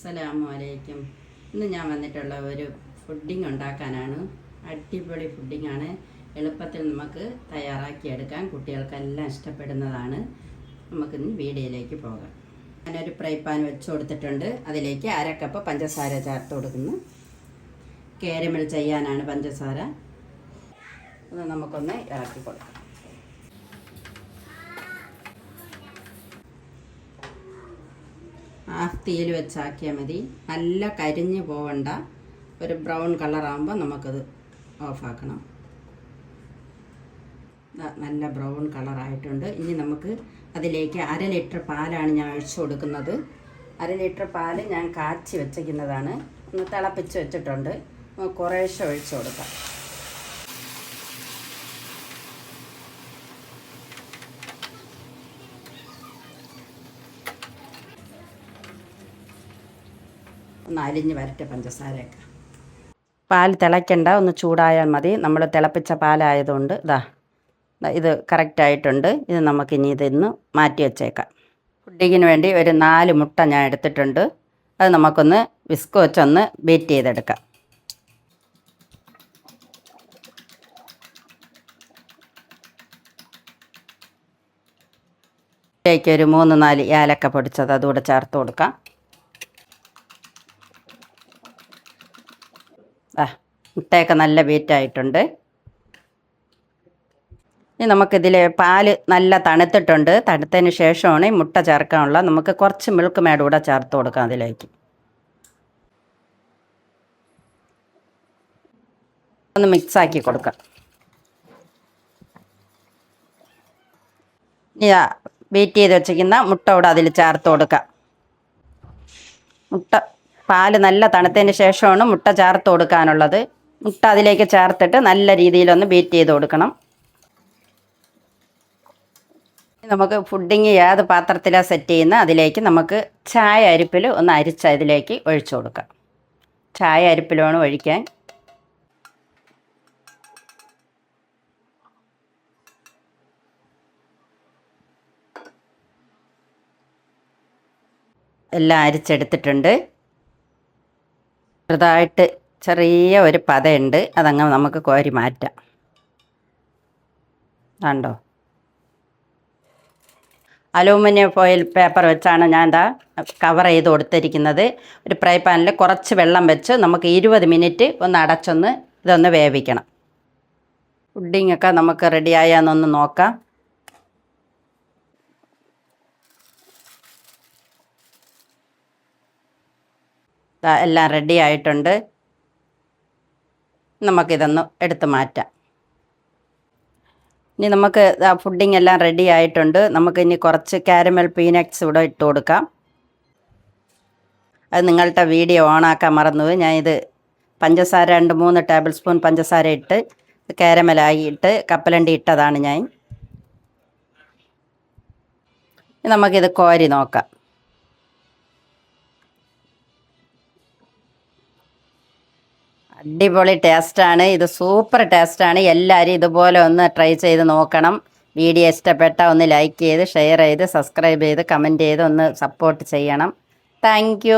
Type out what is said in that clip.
അസ്സലാമു അലൈക്കും ഇന്ന് ഞാൻ വന്നിട്ടുള്ള ഒരു ഫുഡിങ് ഉണ്ടാക്കാനാണ്. അടിപൊളി ഫുഡിങ്ങാണ് എളുപ്പത്തിൽ നമുക്ക് തയ്യാറാക്കിയെടുക്കാൻ കുട്ടികൾക്കെല്ലാം ഇഷ്ടപ്പെടുന്നതാണ്. നമുക്കിന്ന് വീഡിയോയിലേക്ക് പോകാം. ഞാനൊരു ഫ്രൈ പാൻ വെച്ച് കൊടുത്തിട്ടുണ്ട്. അതിലേക്ക് അര കപ്പ് പഞ്ചസാര ചേർത്ത് കൊടുക്കുന്നു. കേരമിൽ ചെയ്യാനാണ് പഞ്ചസാര. അത് നമുക്കൊന്ന് ഇറക്കി കൊടുക്കാം. ഹാഫ് തീയിൽ വെച്ചാക്കിയാൽ മതി. നല്ല കരിഞ്ഞ് പോവണ്ട. ഒരു ബ്രൗൺ കളറാകുമ്പോൾ നമുക്കത് ഓഫാക്കണം നല്ല ബ്രൗൺ കളറായിട്ടുണ്ട് ഇനി നമുക്ക് അതിലേക്ക് അര ലിറ്റർ പാലാണ് ഞാൻ ഒഴിച്ചു കൊടുക്കുന്നത്. അര ലിറ്റർ പാൽ ഞാൻ കാച്ചി വെച്ചിരിക്കുന്നതാണ് ഒന്ന് തിളപ്പിച്ച് വെച്ചിട്ടുണ്ട്. കുറേശ്ശെ ഒഴിച്ചു കൊടുക്കാം. ഒന്ന് അലിഞ്ഞ് വരട്ടെ പഞ്ചസാരയൊക്കെ. പാൽ തിളയ്ക്കണ്ട ഒന്ന് ചൂടായാൽ മതി. നമ്മൾ തിളപ്പിച്ച പാലായതുകൊണ്ട് ഇതാ ഇത് കറക്റ്റായിട്ടുണ്ട് ഇത് നമുക്കിനി ഇതിന്ന് മാറ്റി വെച്ചേക്കാം. പുഡിങ്ങിന് വേണ്ടി ഒരു നാല് മുട്ട ഞാൻ എടുത്തിട്ടുണ്ട്. അത് നമുക്കൊന്ന് വിസ്ക് വെച്ചൊന്ന് ബീറ്റ് ചെയ്തെടുക്കാം. ഒരു മൂന്ന് നാല് ഏലക്ക പൊടിച്ചത് അതുകൂടെ ചേർത്ത് കൊടുക്കാം. മുട്ടയൊക്കെ നല്ല ബീറ്റായിട്ടുണ്ട് ഇനി നമുക്കിതിൽ പാൽ നല്ല തണുത്തിട്ടുണ്ട്. തണുത്തതിന് ശേഷമാണ് ഈ മുട്ട ചേർക്കാനുള്ള. നമുക്ക് കുറച്ച് മിൽക്ക് മേഡ് കൂടെ ചേർത്ത് കൊടുക്കാം അതിലേക്ക്. ഒന്ന് മിക്സാക്കി കൊടുക്കാം. ഇനി ബീറ്റ് ചെയ്ത് വെച്ചിരിക്കുന്ന മുട്ട കൂടെ അതിൽ ചേർത്ത് കൊടുക്കാം. മുട്ട പാൽ നല്ല തണുത്തതിന് ശേഷമാണ് മുട്ട ചേർത്ത് കൊടുക്കാനുള്ളത്. മുട്ട അതിലേക്ക് ചേർത്തിട്ട് നല്ല രീതിയിലൊന്ന് ബീറ്റ് ചെയ്ത് കൊടുക്കണം. നമുക്ക് ഫുഡിങ് ഏത് പാത്രത്തിലാണ് സെറ്റ് ചെയ്യുന്ന അതിലേക്ക് നമുക്ക് ചായ അരിപ്പിൽ ഒന്ന് അരിച്ച് അതിലേക്ക് ഒഴിച്ചു കൊടുക്കാം. ചായ അരിപ്പിൽ വേണം ഒഴിക്കാൻ. എല്ലാം അരിച്ചെടുത്തിട്ടുണ്ട്. ചെറുതായിട്ട് ചെറിയ ഒരു പതയുണ്ട്. അതങ്ങ് നമുക്ക് കോരി മാറ്റാം. കണ്ടോ? അലൂമിനിയം ഫോയിൽ പേപ്പർ വെച്ചാണ് ഞാൻ എന്താ കവർ ചെയ്ത് കൊടുത്തിരിക്കുന്നത്. ഒരു ഫ്രൈ പാനിൽ കുറച്ച് വെള്ളം വെച്ച് നമുക്ക് ഇരുപത് മിനിറ്റ് ഒന്ന് അടച്ചൊന്ന് ഇതൊന്ന് വേവിക്കണം. പുഡിങ്ങൊക്കെ നമുക്ക് റെഡിയായാന്നൊന്ന് നോക്കാം. എല്ലാം റെഡി ആയിട്ടുണ്ട്. നമുക്കിതൊന്ന് എടുത്ത് മാറ്റാം. ഇനി നമുക്ക് ഫുഡിങ് എല്ലാം റെഡി ആയിട്ടുണ്ട്. നമുക്ക് ഇനി കുറച്ച് കാരമൽ പീനക്സ് ഇവിടെ ഇട്ട് കൊടുക്കാം. അത് നിങ്ങളുടെ വീഡിയോ ഓണാക്കാൻ മറന്നുപോയി. ഞാൻ ഇത് പഞ്ചസാര രണ്ട് മൂന്ന് ടേബിൾ സ്പൂൺ പഞ്ചസാര ഇട്ട് കാരമലായി ഇട്ട് കപ്പലണ്ടി ഇട്ടതാണ് ഞാൻ. നമുക്കിത് കോരി നോക്കാം. അടിപൊളി ടേസ്റ്റാണ്. ഇത് സൂപ്പർ ടേസ്റ്റാണ്. എല്ലാവരും ഇതുപോലെ ഒന്ന് ട്രൈ ചെയ്ത് നോക്കണം. വീഡിയോ ഇഷ്ടപ്പെട്ട ഒന്ന് ലൈക്ക് ചെയ്ത് ഷെയർ ചെയ്ത് സബ്സ്ക്രൈബ് ചെയ്ത് കമന്റ് ചെയ്ത് ഒന്ന് സപ്പോർട്ട് ചെയ്യണം. താങ്ക്